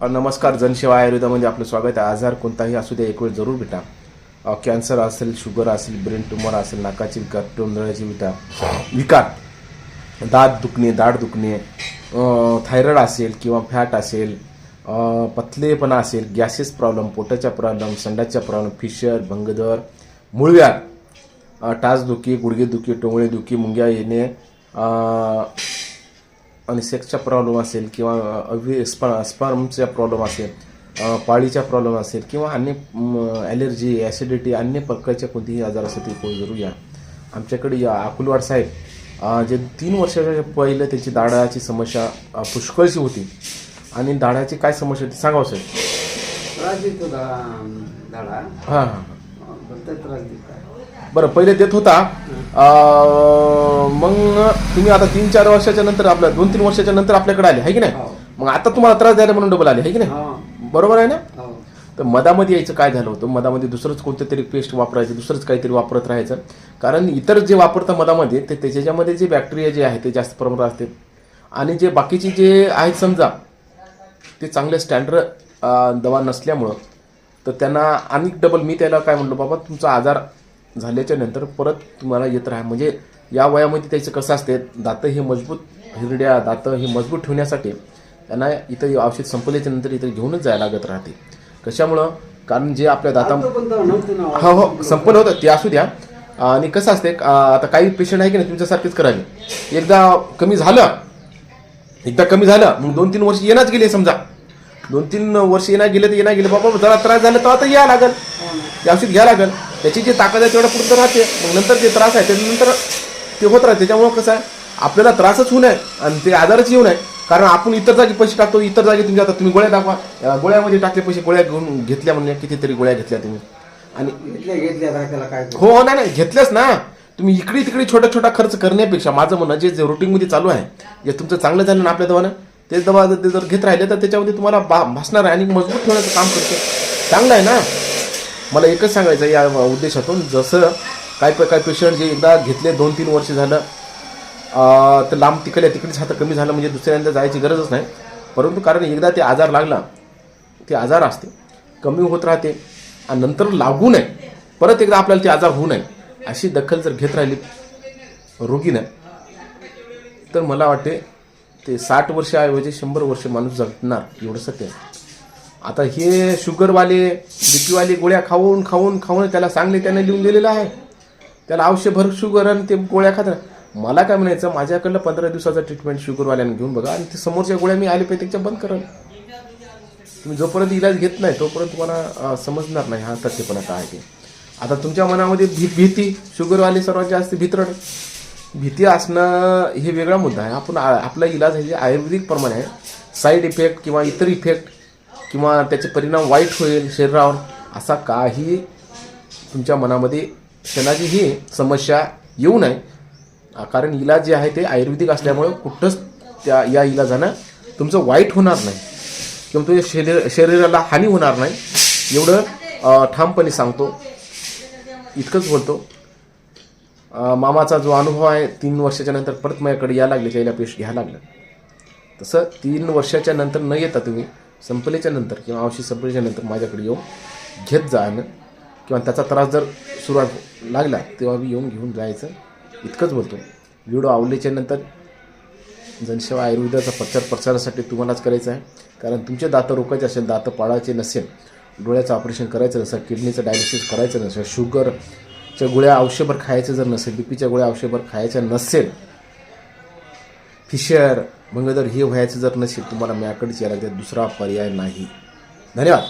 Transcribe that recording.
नमस्कार जनसेवा आयुर्वेदामध्ये आपलं स्वागत आहे. आजार कोणताही असू द्या एक वेळ जरूर भेटा. कॅन्सर असेल शुगर असेल ब्रेन ट्युमर असेल नाकाची विकार टोंदळ्याची विटा विकार दात दुखणे दाढ दुखणे थायरॉइड असेल किंवा फॅट असेल पतलेपणा असेल गॅसेस प्रॉब्लेम पोटाच्या प्रॉब्लेम संडाच्या प्रॉब्लेम फिशर भंगदर मूळव्याध अ, टाचदुखी गुडघेदुखी टोंगळे दुखी मुंग्या येणे आणि सेक्सचा प्रॉब्लेम असेल किंवा अवि स्पा स्पर्मचा प्रॉब्लेम असेल पाळीचा प्रॉब्लेम असेल किंवा अन्य ॲलर्जी ॲसिडिटी अन्य प्रकारच्या कोणतेही आजार असेल ते कोण जरूर या. आमच्याकडे या अकुलवाड साहेब जे तीन वर्षाच्या पहिलं त्यांची दाढाची समस्या पुष्कळशी होती. आणि दाढाची काय समस्या होती सांगावं साहेब. त्रास देतो धडा हां हां त्रास देत बरं पहिले देत होता. मग तुम्ही आता तीन चार वर्षाच्या नंतर आपल्या दोन तीन वर्षाच्या नंतर आपल्याकडे आले आहे की नाही? हो. मग आता तुम्हाला त्रास द्यायला म्हणून डबल आले आहे की नाही? हो. बरोबर आहे ना? हो. तर मधामध्ये यायचं काय झालं होतं? मधामध्ये दुसरंच कोणतं तरी पेस्ट वापरायचं दुसरंच काहीतरी वापरत राहायचं. कारण इतर जे वापरतं मधामध्ये ते त्याच्यामध्ये जे बॅक्टेरिया जे आहे ते जास्त प्रमाणात असते आणि जे बाकीचे जे आहेत समजा ते चांगले स्टँडर्ड दवा नसल्यामुळं तर त्यांना आणि डबल मी त्याला काय म्हणलो बाबा तुमचा आजार झाल्याच्यानंतर परत तुम्हाला येत राहा. म्हणजे या वयामध्ये त्याचं कसं असते दातं हे मजबूत हिरड्या दातं हे मजबूत ठेवण्यासाठी त्यांना इथं औषध संपल्याच्या नंतर इथं घेऊनच जायला लागत राहते. कशामुळं? कारण जे आपल्या दाता हो हो संपन्न होतं ते असू द्या. आणि कसं असते आता काही पेशंट आहे की नाही तुमच्यासारखेच करायला एकदा कमी झालं एकदा कमी झालं मग दोन तीन वर्ष येण्याच गेले समजा. दोन तीन वर्ष येणार गेले तर येणार गेले बाबा जरा त्रास झाला तर आता या लागल. ते औषध घ्या लागल. त्याची जी ताकद आहे तेवढं पुढं राहते. मग नंतर जे त्रास आहे त्यानंतर ते होत राहते. त्याच्यामुळं कसं आहे आपल्याला त्रासच होऊ नये आणि ते आजारच येऊ नये. कारण आपण इतर जागी पैसे टाकतो इतर जागी तुम्ही आता तुम्ही गोळ्या दाखवा. गोळ्यामध्ये टाकले पैसे गोळ्या घेऊन घेतल्या म्हणजे कितीतरी गोळ्या घेतल्या तुम्ही. आणि करू? हो नाही नाही घेतलंच ना. तुम्ही इकडे तिकडे छोटा छोटा खर्च करण्यापेक्षा माझं म्हणणं जे जे रुटीनमध्ये चालू आहे जे तुमचं चांगलं झालं ना आपल्या दवानं ते दवा जर घेत राहिले तर त्याच्यामध्ये तुम्हाला बा भासणार आहे आणि मजबूत ठेवण्याचं काम करते. चांगलं आहे ना? मला एकच सांगायचं आहे या उद्देशातून जसं काय प- काय पेशंट जे एकदा घेतले दोन तीन वर्ष झालं तर लांब तिकडल्या तिकडेच हात कमी झालं म्हणजे दुसऱ्यांदा जायची गरजच नाही. परंतु कारण एकदा ते आजार लागला ते आजार असते कमी होत राहते आणि नंतर लागू नये. परत एकदा आपल्याला ते आजार होऊ नये. अशी दखल जर घेत राहिली रोगीनं तर मला वाटते ते साठ वर्षाऐवजी शंभर वर्ष माणूस जगणार एवढं सत्य आहे. आता हे शुगरवाले बीपीवाले गोळ्या खाऊन खाऊन खाऊन त्याला चांगले त्याने लिहून दिलेलं आहे. त्याला आयुष्यभर शुगर आणि ते गोळ्या खात मला काय म्हणायचं माझ्याकडलं पंधरा दिवसाचं ट्रीटमेंट शुगरवाल्याने घेऊन बघा आणि ते समोरच्या गोळ्या मी ॲलोपॅथिकच्या बंद करेल तुम्ही जोपर्यंत इलाज घेत नाही तोपर्यंत तुम्हाला समजणार नाही हा तथ्यपणा काय आहे. ते आता तुमच्या मनामध्ये भी भीती शुगरवाले सर्वात जास्त भितरण भीती असणं हे वेगळा मुद्दा आहे. आपण आपला इलाज हे जे आयुर्वेदिक प्रमाणे आहे साईड इफेक्ट किंवा इतर इफेक्ट किंवा त्याचे परिणाम वाईट होईल शरीरावर असा काही तुमच्या मनामध्ये क्षणाची ही समस्या येऊ नये. कारण इलाज जे आहे ते आयुर्वेदिक असल्यामुळे कुठंच त्या या इलाजानं तुमचं वाईट होणार नाही. किंवा तुझ्या शरीर शरीराला हानी होणार नाही. एवढं ठामपणे सांगतो. इतकंच बोलतो. मामाचा जो अनुभव आहे तीन वर्षाच्या नंतर परत माझ्याकडे या लागले त्याला पेश घ्यायला लागलं. तसं तीन वर्षाच्या नंतर न येता तुम्ही संपलेच्या नंतर किंवा औषध संपलेच्या नंतर माझ्याकडे येऊन घेत जाणं किंवा त्याचा त्रास जर सुरुवात लागला तेव्हा मी येऊन घेऊन जायचं. इतकंच बोलतो. व्हिडिओ आवडल्याच्या नंतर जनसेवा आयुर्वेदाचा प्रचार प्रसारासाठी तुम्हालाच करायचं आहे. कारण तुमचे दातं रोखायचे असेल दातं पाळायचे नसेल डोळ्याचं ऑपरेशन करायचं नसेल किडनीचं डायलिसिस करायचं नसेल शुगरच्या गोळ्या आयुष्यभर खायचं जर नसेल बी पीच्या गोळ्या आयुष्यभर खायच्या नसेल फिशर मंगळधर हे व्हायचं जर नसेल तुम्हाला मॅकडच यायला लागते दुसरा पर्याय नाही. धन्यवाद.